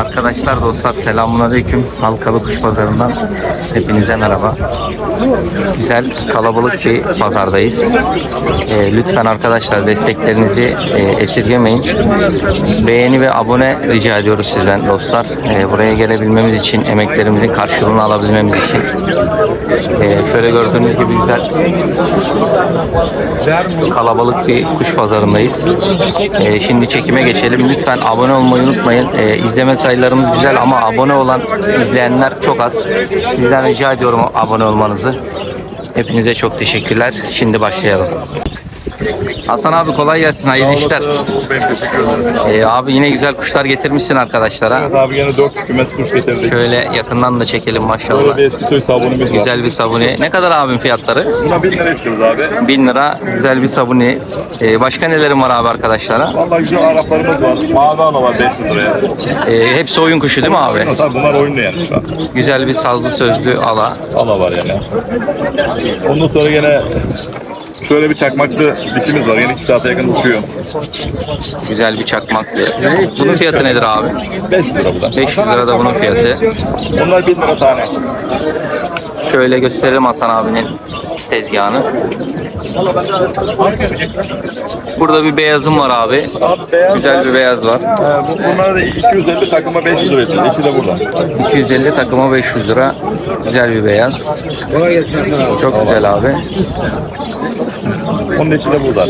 Arkadaşlar dostlar selamun aleyküm. Halkalı Kuş Pazarı'ndan hepinize merhaba. Güzel kalabalık bir pazardayız. Ee, lütfen arkadaşlar desteklerinizi e, esirgemeyin. Beğeni ve abone rica ediyoruz sizden dostlar. Ee, buraya gelebilmemiz için, emeklerimizin karşılığını alabilmemiz için. Ee, şöyle gördüğünüz gibi güzel kalabalık bir kuş pazarındayız. Ee, şimdi çekime geçelim. Lütfen abone olmayı unutmayın. Ee, izleme sayılarımız güzel ama abone olan izleyenler çok az. Sizden rica ediyorum abone olmanızı. Hepinize çok teşekkürler. Şimdi başlayalım. Hasan abi kolay gelsin. Hayırlı işler. Ben teşekkür ederim. Ee, abi yine güzel kuşlar getirmişsin arkadaşlara. Evet abi gene 4 kümes kuş getirdik. Şöyle yakından da çekelim maşallah. Böyle bir eski soy sabunumuz var. Güzel bir sabuni. Ne kadar abim fiyatları? Buna 1000 lira istiyoruz abi. 1000 lira güzel bir sabuni. Ee, başka nelerim var abi arkadaşlara? Vallahi güzel Araplarımız var. Mavi ana var 500 liraya. Ee, hepsi oyun kuşu değil mi abi? Tabii bunlar oyunlu yani şu an. Güzel bir sazlı sözlü ala. Ala var yani. Ondan sonra gene şöyle bir çakmaklı dişimiz var. Yine 2 saate yakın uçuyor. Güzel bir çakmaklı. Bunun fiyatı nedir abi? 500 lira bu da. 500 lira da bunun fiyatı. Bunlar 1000 lira tane. Şöyle gösterelim Hasan abinin tezgahını. Burada bir beyazım var abi. Abi beyaz Güzel bir beyaz var. Ee, bu- bunlar da 250 takıma 500 lira. Dişi de burada. 250 takıma 500 lira. Güzel bir beyaz. Çok güzel abi. Onun içi de burada.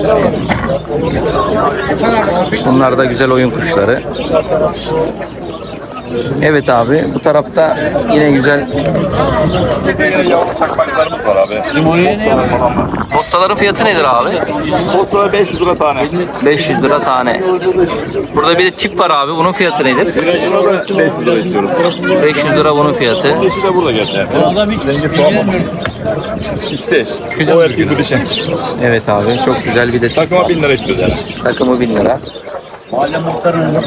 Bunlar da güzel oyun kuşları. Evet abi bu tarafta yine güzel çakmaklarımız var abi. Postaların fiyatı nedir abi? Postalar 500 lira tane. 500 lira tane. Burada bir de tip var abi. Bunun fiyatı nedir? 500 lira istiyoruz. 500 lira bunun fiyatı. Dişi de burada gerçi. Rengi tuhaf eş. O erkek bu dişi. Evet abi çok güzel bir de Takıma. 1000 lira istiyoruz yani. Takımı 1000 lira.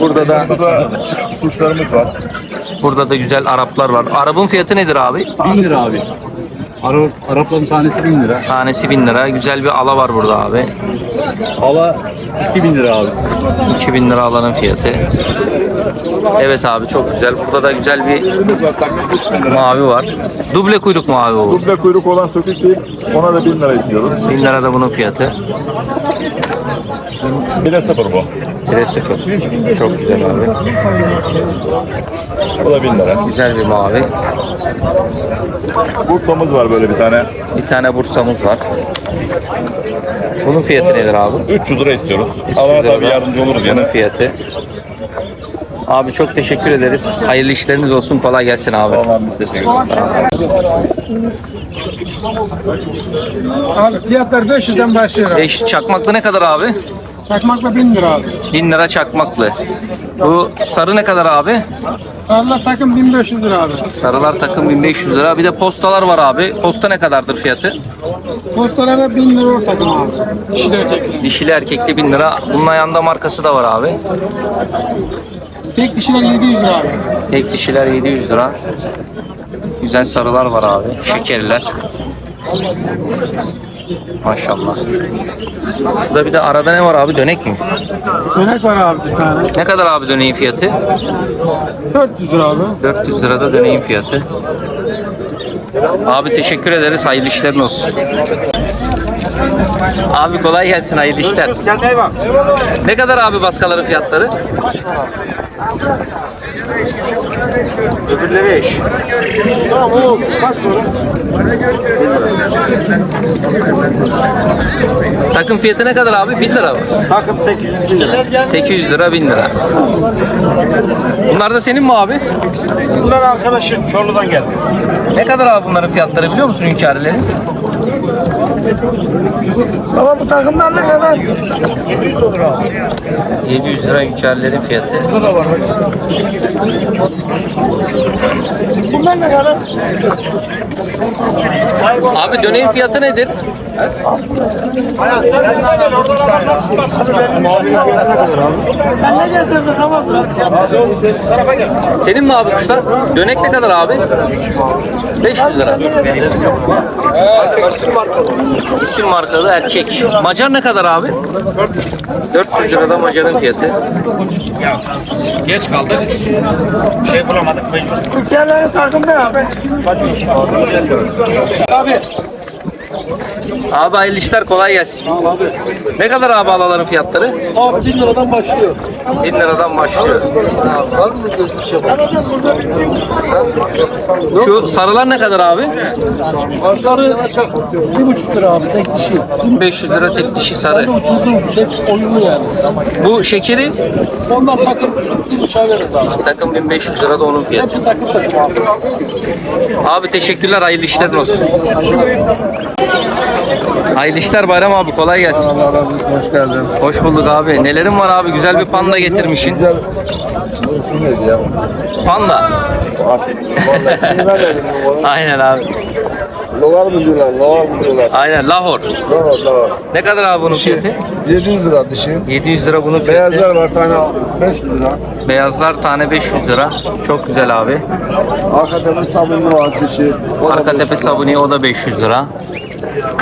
Burada da Şurada kuşlarımız var. burada da güzel Araplar var. Arap'ın fiyatı nedir abi? 1000 lira abi. Arap, Arapların tanesi 1000 lira. Tanesi 1000 lira. Güzel bir ala var burada abi. Hala 2000 lira abi. 2000 lira alanın fiyatı. Evet abi çok güzel. Burada da güzel bir Kuşlarımız var. Takmış 3000 lira. mavi var. Duble kuyruk mavi bu. Duble kuyruk olan sökük değil. Ona da 1000 lira istiyoruz. 1000 lira da bunun fiyatı. Bir de sıfır bu. 1'e 0. Çok güzel abi. Bu da 1000 lira. Güzel bir mavi. Bursa'mız var böyle bir tane. Bir tane bursamız var. Bunun fiyatı nedir abi? 300 lira istiyoruz. 300 lira tabii yardımcı oluruz Bunun yani. fiyatı. Abi çok teşekkür ederiz. Hayırlı işleriniz olsun. Kolay gelsin abi. Tamam biz teşekkür ederiz. Abi fiyatlar 500'den başlıyor. 5 çakmaklı ne kadar abi? Çakmakla 1000 lira abi. 1000 lira çakmaklı. Bu sarı ne kadar abi? Sarılar takım 1500 lira abi. Sarılar takım 1500 lira. Bir de postalar var abi. Posta ne kadardır fiyatı? Postalara 1000 lira takım abi. Dişi de erkekli. Dişili erkekli 1000 lira. Bunun ayağında markası da var abi. Tek dişiler 700 lira abi. Tek dişiler 700 lira. Güzel sarılar var abi. Şekerler. Maşallah. Burada bir de arada ne var abi? Dönek mi? Dönek var abi bir tane. Ne kadar abi döneğin fiyatı? 400 lira abi. 400 lira da döneğin fiyatı. Abi teşekkür ederiz. Hayırlı işlerin olsun. Abi kolay gelsin. Hayırlı işler. Kendine bak. Ne kadar abi baskaların fiyatları? Öbürleri eş. Tamam o kaç para? Takım fiyatı ne kadar abi? 1000 lira mı? Takım 800 bin lira. 800 lira 1000 lira. Bunlar da senin mi abi? Bunlar arkadaşı Çorlu'dan geldi. Ne kadar abi bunların fiyatları biliyor musun hünkârları? Baba bu takımlar ne kadar? 700 lira hünkârların fiyatı. Bunlar ne kadar? Abi döneğin fiyatı nedir? Senin mi abi kuşlar? Dönek ne kadar abi? 500 lira. İsim markalı erkek. Macar ne kadar abi? 400 lirada Macar'ın fiyatı. Geç kaldık. Şey bulamadık mecbur. Türkiye'lerin takımda abi. Abi hayırlı işler kolay gelsin. Ne kadar abi alaların fiyatları? Abi 1000 liradan başlıyor. 1000 liradan başlıyor. Şu sarılar ne kadar abi? Sarı 1,5 lira abi tek dişi. 500 lira tek dişi Ben sarı. uçurduğum kuş hepsi oyunlu yani. Bu şekeri Ondan takım bir uçağı veririz abi. takım 1500 lira da onun fiyatı. Hepsi takım takım abi. Abi teşekkürler hayırlı işlerin olsun. Hayırlı işler Bayram abi kolay gelsin. Hoş geldin. Hoş bulduk abi. Nelerin var abi? Güzel bir panda getirmişsin. Güzel. Neydi ya? Panda. Aynen abi. Lovar mı diyorlar? Lovar mı diyorlar? Aynen lahor. Lovar, lovar. Ne kadar abi bunun fiyatı? 700 lira dişi. 700 lira bunun fiyatı. Beyazlar var tane 500 lira. Beyazlar tane 500 lira. Çok güzel abi. Arka tepe sabunlu var dişi. Arka 500 tepe lira. sabuni o da 500 lira.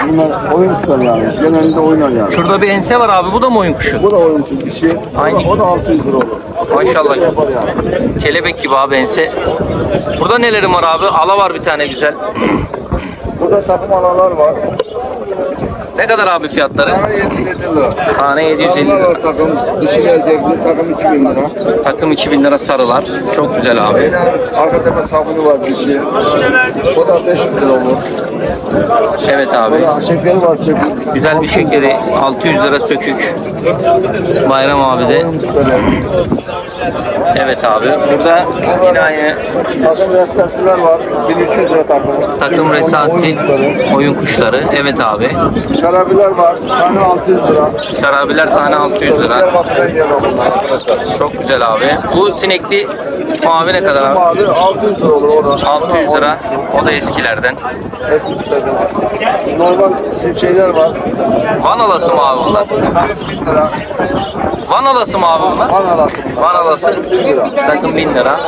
Bunlar oyun kuşları yani. Genelde oynar yani. Şurada bir ense var abi. Bu da mı oyun kuşu? Bu da oyun kuşu dişi. Aynı. O da 600 lira olur. Maşallah. O da yapar yani. Kelebek gibi abi ense. Burada nelerim var abi? Ala var bir tane güzel. Burada takım alalar var. Ne kadar abi fiyatları? Tane 750 lira. Tane 750 Sarılar lira. var takım. Dişi geleceksin takım 2000 lira. Takım 2000 lira sarılar. Çok güzel abi. Arka tepe sabunu var dişi. O da 500 lira olur. Evet abi. Şekeri var şekeri. Güzel bir şekeri 600 lira sökük. Bayram abi de. Evet abi. Burada yine aynı Takım restasiler var. 1300 lira takım. takım resasi oyun kuşları. Evet abi. Şarabiler var. Tane 600 lira. Şarabiler tane 600 Diğer lira. arkadaşlar. Çok güzel abi. Bu sinekli mavi ne kadar abi? Abi 600 lira olur o da. 600 lira. O da eskilerden. Eskilerden. Normal şeyler var. Van alası mı abi bunlar? 1000 lira. Van alası mı abi bunlar? Van alası. Van alası takım 1000 lira.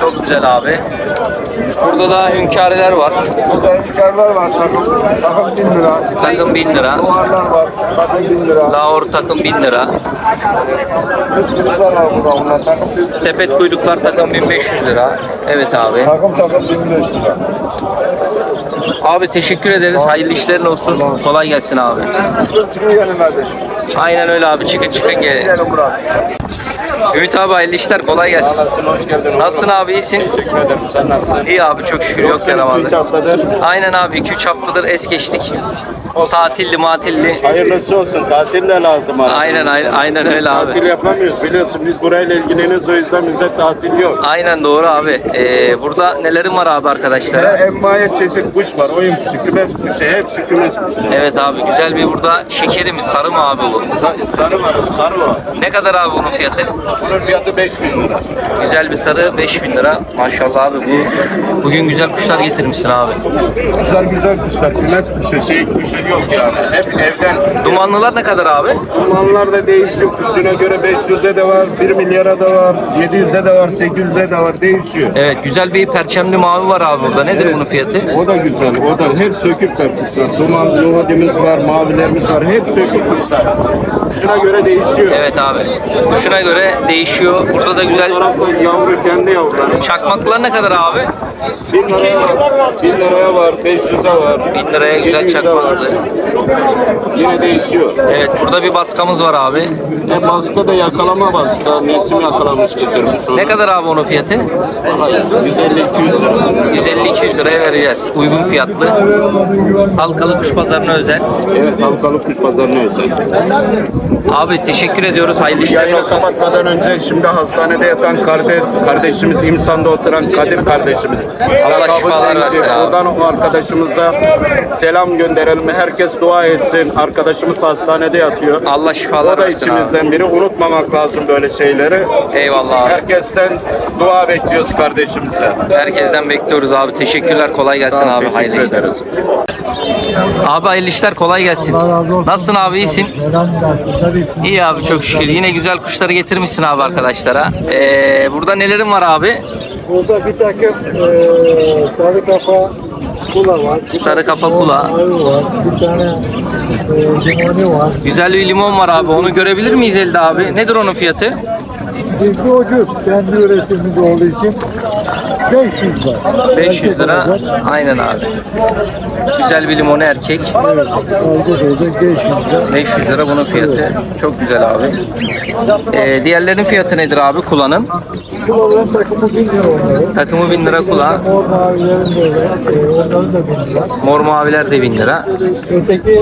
Çok güzel abi. Burada da hünkâriler var. Burada hünkârlar var takım. Takım 1000 lira. Takım 1000 lira. Duvarlar var. Takım 1000 lira. Lahor takım 1000 lira. Üstümüzler var burada. Onlar takım 1000 lira. Sepet kuyruklar takım 1500 lira. Evet abi. Takım takım 1500 lira. Abi teşekkür ederiz. Hayırlı işlerin olsun. Kolay gelsin abi. Çıkın çıkın gelin kardeşim. Aynen öyle abi. Çıkın çıkın gelin. Gelin burası. Ümit abi hayırlı işler. Kolay gelsin. Nasılsın? Hoş geldin. Nasılsın abi? iyisin? Teşekkür ederim. Sen nasılsın? İyi abi çok şükür yok yaramazlık. haftadır. Aynen abi 2-3 haftadır es geçtik. Tatilli matilli. Hayırlısı olsun. Tatil de lazım artık. Aynen aynen, aynen öyle Tatil abi. yapamıyoruz biliyorsun. Biz burayla ilgileniyoruz o yüzden bize tatil yok. Aynen doğru abi. Ee, burada nelerim var abi arkadaşlara? Emmaya çeşit kuş var. Oyun kuşu, kümes kuşu. Hepsi kümes kuşu. Evet abi güzel bir burada şekeri mi sarı mı abi bu? Sa- sarı var, sarı var. Ne kadar abi bunun fiyatı? Bunun fiyatı 5000 lira. Güzel bir sarı 5000 lira. Maşallah abi bu bugün güzel kuşlar getirmişsin abi. Kuşlar güzel kuşlar. Kümes kuşu, şey kuşu yok yani. Hep evden. Dumanlılar ne kadar abi? Dumanlar da değişiyor. Kuşuna göre 500'de de var, 1 milyara da var, 700'de de var, 800'de de var. Değişiyor. Evet güzel bir perçemli mavi var abi burada. Nedir bunun fiyatı? O da güzel. O da hep sökükler kuşlar. Duman, nuhadimiz var, mavilerimiz var. Hep sökük kuşlar. Kuşuna göre değişiyor. Evet abi. Kuşuna göre değişiyor. Burada da güzel yavru kendi yavruları. çakmaklar ne kadar abi? 1000 liraya var, 1000 liraya var, 500'e var. 1000 liraya güzel 700'e var. çakmaklı. Yine değişiyor. Evet burada bir baskamız var abi. E baskı da yakalama baskı. Nesim yakalamış getirmiş onu. Ne kadar abi onun fiyatı? 150-200 lira. 150-200 liraya vereceğiz. Uygun fiyatlı. Halkalı kuş pazarına özel. Evet, halkalı kuş pazarına özel. Abi teşekkür ediyoruz. Hayırlı işler Yayını olsun. kapatmadan önce şimdi hastanede yatan kardeş, kardeşimiz, İmsan'da oturan Kadir kardeşimiz. Allah şifalar versin. Buradan o arkadaşımıza selam gönderelim. Herkes dua etsin. Arkadaşımız hastanede yatıyor. Allah şifalar O da versin abi. içimizden biri. Unutmamak lazım böyle şeyleri. Eyvallah abi. Herkesten dua bekliyoruz kardeşimize. Herkesten bekliyoruz abi. Teşekkürler. Kolay gelsin Sağ abi. Hayırlı işler. Abi hayırlı işler. Kolay gelsin. Nasılsın abi? iyisin? İyi abi çok şükür. Yine güzel kuşları getirmişsin abi arkadaşlara. Ee, burada nelerin var abi? Burada bir takım eee sarı kafa kula var. Bir Sarı takım kafa kula. mavi var. Bir tane eee limonu var. Güzel bir limon var abi. Onu görebilir miyiz elde abi? Nedir onun fiyatı? Bilgi ucuz. Kendi üretimimiz olduğu için 500 lira. 500 lira. Aynen abi. Güzel bir limonu erkek. Evet. Böyle 500 lira. 500 lira bunun fiyatı. Çok güzel abi. Ee, diğerlerin fiyatı nedir abi kulanın? Kulaların takımı 1000 lira onların. Takımı 1000 lira kula. Mor mavilerin de öyle. Eee, onların da 1000 lira. Mor maviler de 1000 lira. Öteki eee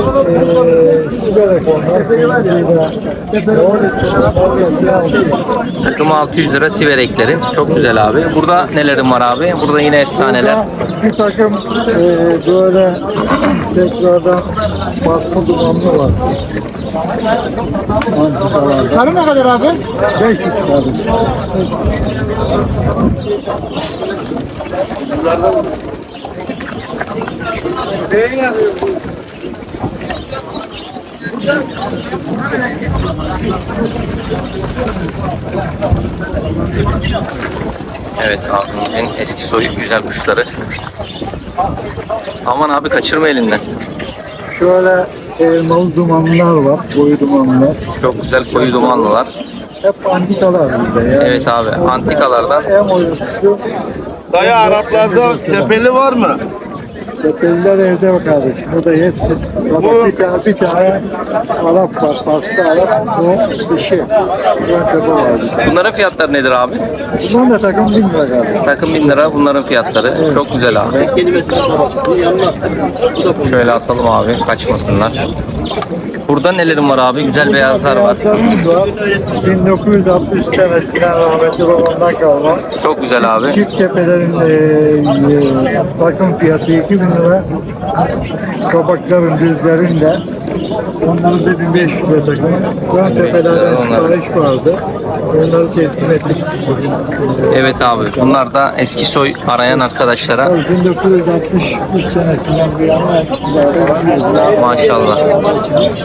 sigaret onlar 1000 lira. Mor Takımı 600 lira sivereklerin. Çok güzel abi. Burada nelerin var abi? Burada yine efsaneler. Burada bir takım eee böyle tekrardan basma dumanlı var. Sarı ne kadar abi? 500 kardeşim. Evet abimizin eski soyu güzel kuşları. Aman abi kaçırma elinden. Şöyle elmalı dumanlar var, koyu dumanlar. Çok güzel koyu dumanlılar. Hep antikalar bizde ya. Evet abi antikalardan. En oyuncusu Dayı Araplarda tepeli var mı? Tepeliler evde bak kardeşim. Bu da hepsi. Baba bir tane, bir tane Arap var, pasta Arap. O dişi. Bunların fiyatları nedir abi? Bunun da takım 1000 lira kardeşim. Takım 1000 lira bunların fiyatları. Çok güzel abi. Şöyle atalım abi kaçmasınlar. Burada nelerin var abi? Güzel beyazlar var. Araplarımız var. 1960 senesinden rahmetli babamdan kalma. Çok güzel abi. Çift tepelerin e, e, bakım fiyatı 2000 lira. Kabakların düzlerin onların da 1500 lira takımı. Onlar. sipariş vardı. Onları teslim ettik. Evet abi. Bunlar da eski soy arayan arkadaşlara. 1963 senesinden bu yana Maşallah.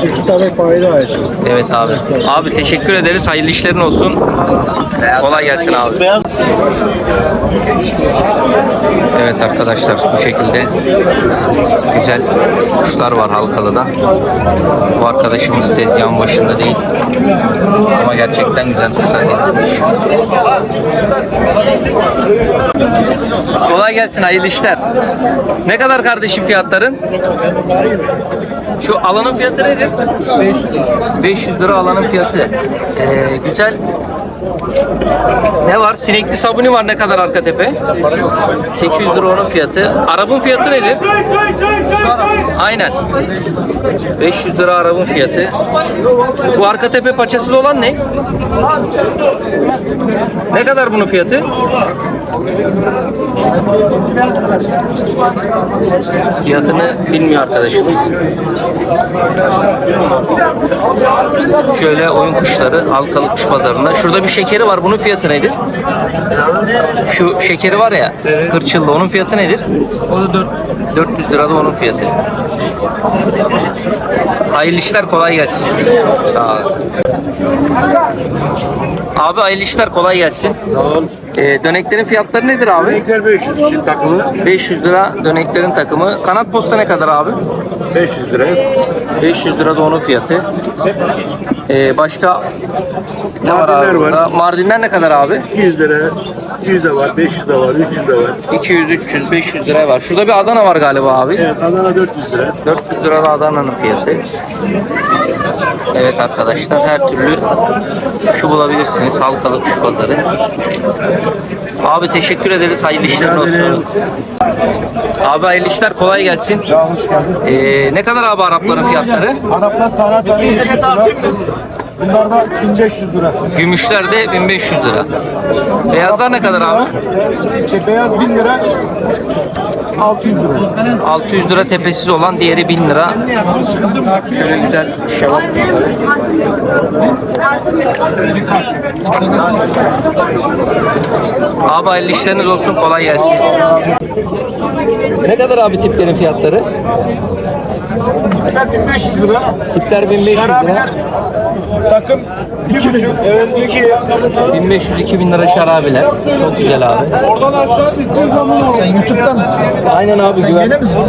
iki tane payla ait. Evet abi. Abi teşekkür ederiz. Hayırlı işlerin olsun. Kolay gelsin abi. Evet arkadaşlar bu şekilde güzel kuşlar var Halkalı'da. Bu arkadaşımız tezgahın başında değil. Ama gerçekten güzel kuşlar getirmiş. Kolay gelsin hayırlı işler. Ne kadar kardeşim fiyatların? Şu alanın fiyatı nedir? 500 lira. 500 lira alanın fiyatı. Ee, güzel. Ne var? Sinekli sabuni var ne kadar arka tepe? 800 lira onun fiyatı. Arabın fiyatı nedir? Aynen. 500 lira arabın fiyatı. Bu arka tepe paçasız olan ne? Ne kadar bunun fiyatı? Fiyatını bilmiyor arkadaşımız. Şöyle oyun kuşları Halkalı Kuş Pazarı'nda. Şurada bir şekeri var. Bunun fiyatı nedir? Şu şekeri var ya, kırçıllı. Onun fiyatı nedir? O da 400 lira da onun fiyatı. Hayırlı işler kolay gelsin. Sağ olasın. Abi hayırlı işler kolay gelsin. Ee, döneklerin fiyatları nedir abi? Renkler 500 için takımı 500 lira döneklerin takımı. Kanat posta ne kadar abi? 500 lira. 500 lira da onun fiyatı. Ee, başka ne var Mardinler abi? var. burada? Mardinler ne kadar abi? 200 lira. 200 de var, 500 de var, 300 de var. 200, 300, 500 lira var. Şurada bir Adana var galiba abi. Evet Adana 400 lira. 400 lira da Adana'nın fiyatı. Evet arkadaşlar her türlü şu bulabilirsiniz. Halkalı kuş pazarı. Abi teşekkür ederiz. Hayırlı işler olsun. Abi hayırlı işler kolay gelsin. Ee, ne kadar abi Arapların fiyatları? Araplar 200 lira. Bunlar da 1500 lira. Gümüşler de 1500 lira. Beyazlar ne kadar abi? Şey, beyaz 1000 lira. 600 lira. 600 lira tepesiz olan diğeri 1000 lira. Şöyle güzel şevap. Abi hayırlı işleriniz olsun kolay gelsin. Ne kadar abi tiplerin fiyatları? 1500 lira. Tipler 1500 lira. Takım 2,5. Evet 2. 1500-2000 lira şarabiler. Çok güzel abi. Oradan aşağı gideceğiz ama. Sen YouTube'da mısın? Aynen abi. Güver... Yeni misin?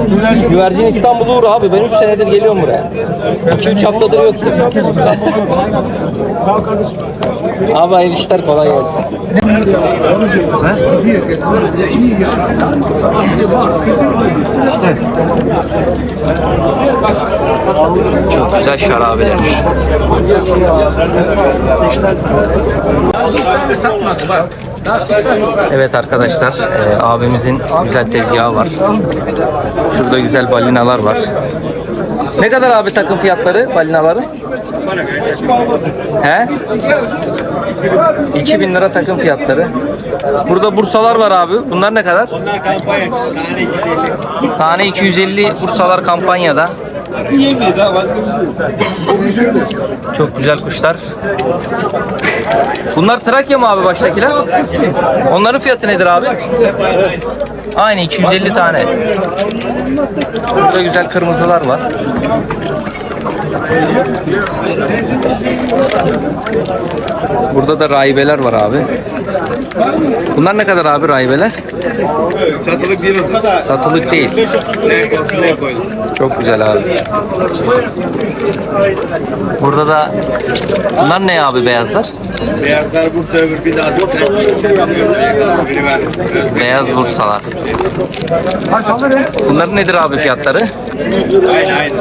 Güvercin İstanbul Uğur abi. Ben 3 senedir geliyorum buraya. 2-3 haftadır yoktu. Abi hayırlı kolay gelsin. Çok güzel şarabeler. Evet arkadaşlar, e, abimizin güzel tezgahı var. Şurada güzel balinalar var. Ne kadar abi takım fiyatları balinaların? He? 2000 lira takım fiyatları. Burada bursalar var abi. Bunlar ne kadar? Tane 250 bursalar kampanyada. Çok güzel kuşlar. Bunlar Trakya mı abi baştakiler? Onların fiyatı nedir abi? Aynı 250 tane. Burada güzel kırmızılar var. Burada da rahibeler var abi. Bunlar ne kadar abi rahibeler? Satılık değil? Satılık değil. Ne koydum? Çok güzel abi. Burada da bunlar ne abi beyazlar? Beyazlar Bursa öbür bir daha ver. Beyaz bursalar. Bunların nedir abi fiyatları? Aynı aynı.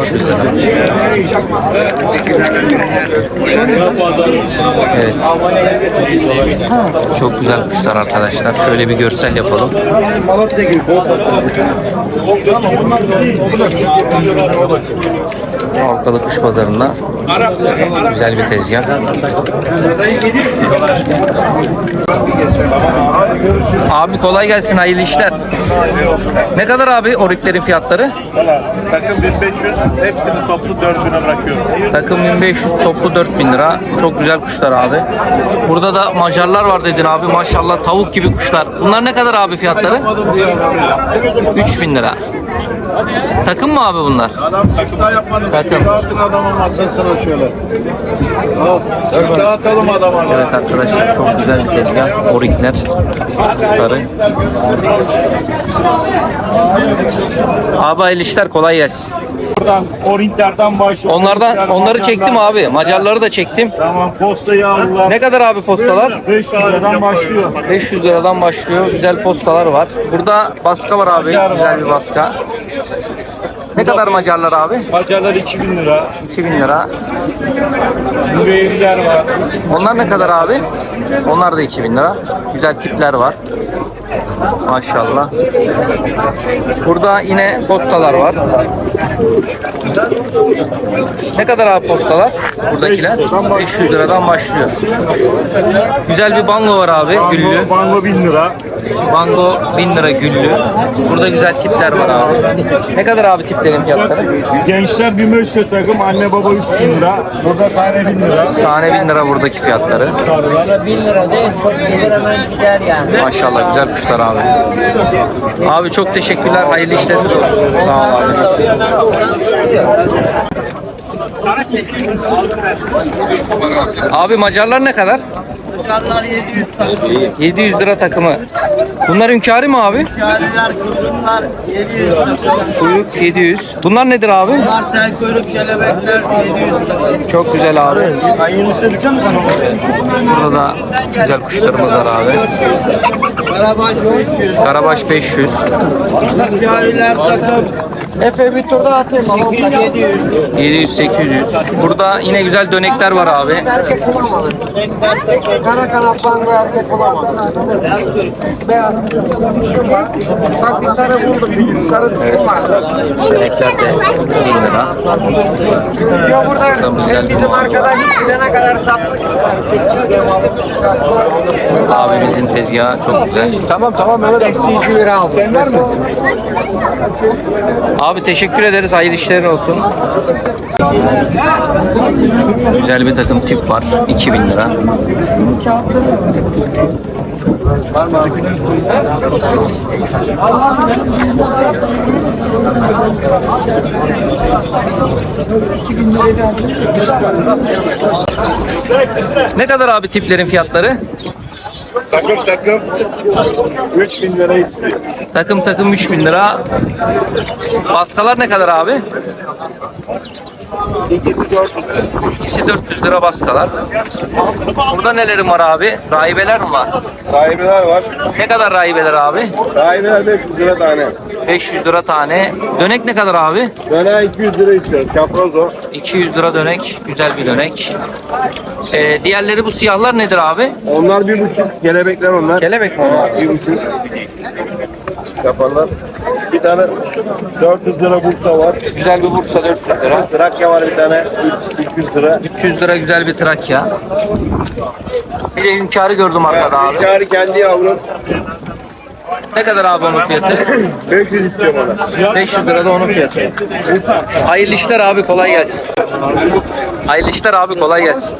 500 lira. Evet. Çok güzel kuşlar arkadaşlar. Şöyle bir görsel yapalım. Halkalı kuş pazarında güzel bir tezgah. Abi kolay gelsin hayırlı işler. Ne kadar abi oriklerin fiyatları? Takım 1500. Hepsini toplu 4000'e bırakıyorum. Takım 1500 toplu 4000 lira. Çok güzel kuşlar abi. Burada da Macarlar var dedin abi. Maşallah tavuk gibi kuşlar. Bunlar ne kadar abi fiyatları? 3000 lira. Takım mı abi bunlar? Adam siftah yapmadı. Takım. Siftah atın adamın masasına şöyle. Al. Siftah atalım adama. Evet arkadaşlar çok güzel bir tezgah. Orikler. Sarı. Abi hayırlı işler kolay gelsin. Buradan Orientlerden başlıyor. Onlardan onları çektim abi. Macarları da çektim. Tamam posta yağlılar. Ne kadar abi postalar? 500 liradan başlıyor. 500 liradan başlıyor. Güzel postalar var. Burada baska var abi. Güzel bir baska. Ne kadar Macarlar abi? Macarlar 2000 lira. 2000 lira. Müreyyimler var. Onlar ne kadar abi? Onlar da 2000 lira. Güzel tipler var. Maşallah. Burada yine postalar var. Ne kadar abi postalar? Buradakiler 500 liradan başlıyor. Güzel bir bango var abi, güllü. Bango, bango 1000 lira. Bango 1000 lira güllü. Burada güzel tipler var abi. Ne kadar abi tiplerin fiyatları? Gençler 1500 takım. Anne baba 3000 lira. Burada tane 1000 lira. Tane 1000 lira buradaki fiyatları. Sarılar. 1000 lira değil, çok gelir hemen gider yani. Maşallah güzel kuşlar abi. Abi çok teşekkürler. Hayırlı işleriniz olsun. Sağ ol abi. Abi Macarlar ne kadar? Macarlar 700 takım. 700 lira takımı. Bunlar hünkârı mı abi? Çareler, kuyruklar 700 takım. Kuyruk 700. Bunlar nedir abi? Bunlar tel kuyruk, kelebekler 700 takım. Çok güzel abi. Ayın üstüne düşer mi sana? Burada da güzel kuşlarımız var abi. 400. Karabaş 500. Karabaş 500. Çareler takım Efe bir turda atayım. 800. 700 800. Burada yine güzel dönekler var abi. Erkek bulamadım. Kara kanat bango erkek bulamadım. Beyaz. Bak bir sarı buldum. Bir sarı düşüm var. Dönekler de 1000 lira. Ya burada güzel bizim bir- arkadaş gidene kadar sattık. Abimizin tezgahı çok güzel. Tamam tamam Mehmet eksi 2 lira aldım. Abi teşekkür ederiz. Hayırlı işlerin olsun. Güzel bir takım tip var. 2000 lira. Ne kadar abi tiplerin fiyatları? Takım takım 3000 lira istiyor. Takım takım 3000 lira. Baskalar ne kadar abi? İkisi 400 lira. İkisi 400 lira baskalar. Burada nelerim var abi? Rahibeler mi var? Rahibeler var. Ne kadar rahibeler abi? Rahibeler 500 lira tane. 500 lira tane. Dönek ne kadar abi? Döner 200 lira istiyor. Çaproz o. 200 lira dönek. Güzel bir dönek. Ee, diğerleri bu siyahlar nedir abi? Onlar bir buçuk. Kelebekler onlar. Kelebek mi onlar? Bir buçuk. Yaparlar. Bir tane 400 lira Bursa var. Güzel bir Bursa 400 lira. Trakya var bir tane 3 200 lira. 300 lira güzel bir Trakya. Bir de hünkârı gördüm arkada abi. Çağrı kendi yavrum. Ne kadar abi onun fiyatı? 500 istiyor bana. 500 lira da onun fiyatı. Hayırlı işler abi kolay gelsin. Hayırlı işler abi kolay gelsin.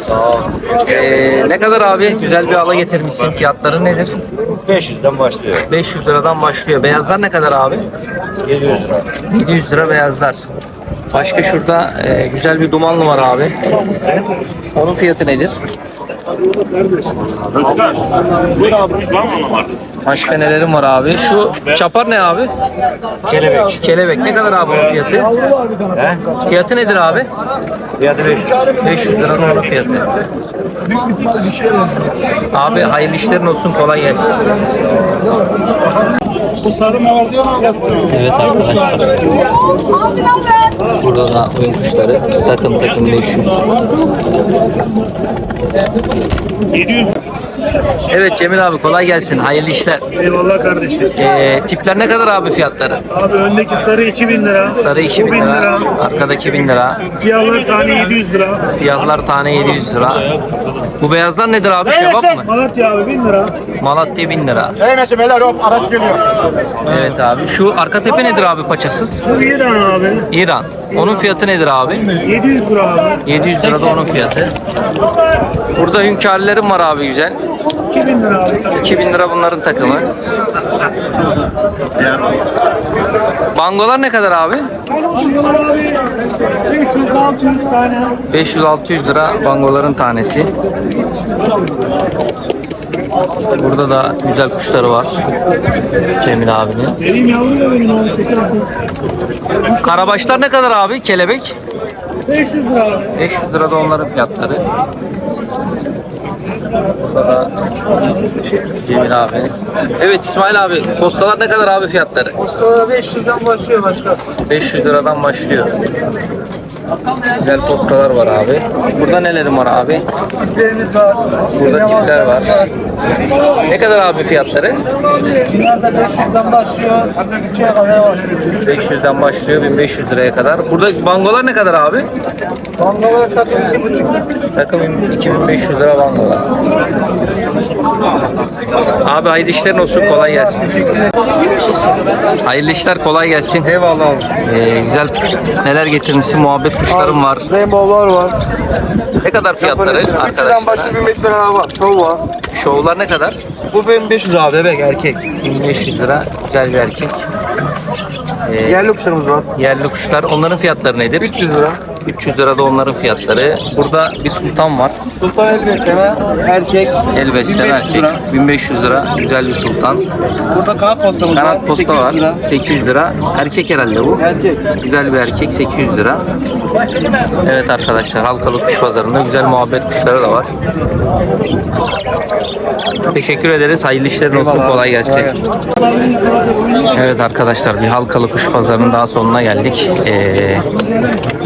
Ee, ne kadar abi? Güzel bir ala getirmişsin. Fiyatları nedir? 500'den başlıyor. 500 liradan başlıyor. Beyazlar ne kadar abi? 700 lira. 700 lira beyazlar. Başka şurada e, güzel bir dumanlı var abi. Onun fiyatı nedir? Başka nelerim var abi? Şu çapar ne abi? Kelebek. Kelebek. Ne kadar abi onun fiyatı? He? Fiyatı nedir abi? Fiyatı 500. 500 lira onun fiyatı. Abi hayırlı işlerin olsun kolay gelsin. Evet arkadaşlar. Burada da oyun kuşları takım takım 500. 700. Evet Cemil abi kolay gelsin. Hayırlı işler. Eyvallah kardeşim. Ee, tipler ne kadar abi fiyatları? Abi öndeki sarı 2000 lira. Sarı 2000 Bu 1000 lira, arkadaki 1000 lira, Siyahlar tane 700 lira. siyahlar tane 700 lira. Bu beyazlar nedir abi? Şebap mı? Malatya abi 1000 lira. Malatya 1000 lira. Değmesin beyler hop araç geliyor. Evet abi. Şu arka tepe nedir abi paçasız? Bu 7 tane abi. İran. Onun fiyatı nedir abi? 700 lira abi. 700 lira da onun fiyatı. Burada hünkârlerim var abi güzel. 2000 lira abi. 2000 lira bunların takımı. Bangolar ne kadar abi? Bunlar abi 500-600 tane. 500-600 lira bangoların tanesi. Burada da güzel kuşları var. Cemil abinin. Benim yavrum da benim abi 8 Karabaşlar ne kadar abi? Kelebek. 500 lira abi. 500 lira da onların fiyatları. Burada da abi. Evet İsmail abi postalar ne kadar abi fiyatları? Sonra 500'den başlıyor başka. 500 liradan başlıyor. Güzel postalar var abi. Burada nelerim var abi? Tiplerimiz var. Burada tipler var. Ne kadar abi fiyatları? Bunlar da 500'den başlıyor. Hatta küçüğe kadar var. 500'den başlıyor 1500 liraya kadar. Burada bangolar ne kadar abi? Bangalar takım 2,5. Takım 2500 lira bangolar. Abi hayırlı işlerin olsun kolay gelsin. Hayırlı işler kolay gelsin. Eyvallah abi. Ee, güzel neler getirmişsin muhabbet kuşlarım var. Rainbow'lar var. Ne kadar fiyatları 300'den arkadaşlar? başka 1500 lira var. Şov var. Şovlar ne kadar? Bu 1500 abi bebek erkek. 1500 lira güzel bir erkek. Ee, Yerli kuşlarımız var. yerli kuşlar onların fiyatları nedir? 300 lira. 300 lira da onların fiyatları. Burada bir sultan var. Sultan el besleme erkek. El besleme 1500 erkek. lira. 1500 lira. Güzel bir sultan. Burada kanat postamız var. Kanat posta 800 var. lira. 800 lira. Erkek herhalde bu. Erkek. Güzel bir erkek 800 lira. Evet arkadaşlar Halkalı Kuş Pazarı'nda güzel muhabbet kuşları da var. Teşekkür ederiz. Hayırlı işlerin olsun. Kolay gelsin. Evet arkadaşlar bir halkalı kuş pazarının daha sonuna geldik. Ee,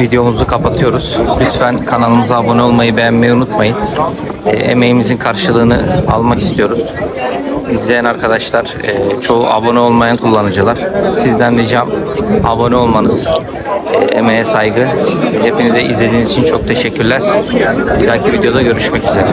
videomuzu kapatıyoruz. Lütfen kanalımıza abone olmayı beğenmeyi unutmayın. Ee, emeğimizin karşılığını almak istiyoruz. İzleyen arkadaşlar e, çoğu abone olmayan kullanıcılar. Sizden ricam abone olmanız. E, emeğe saygı. Hepinize izlediğiniz için çok teşekkürler. Bir dahaki videoda görüşmek üzere.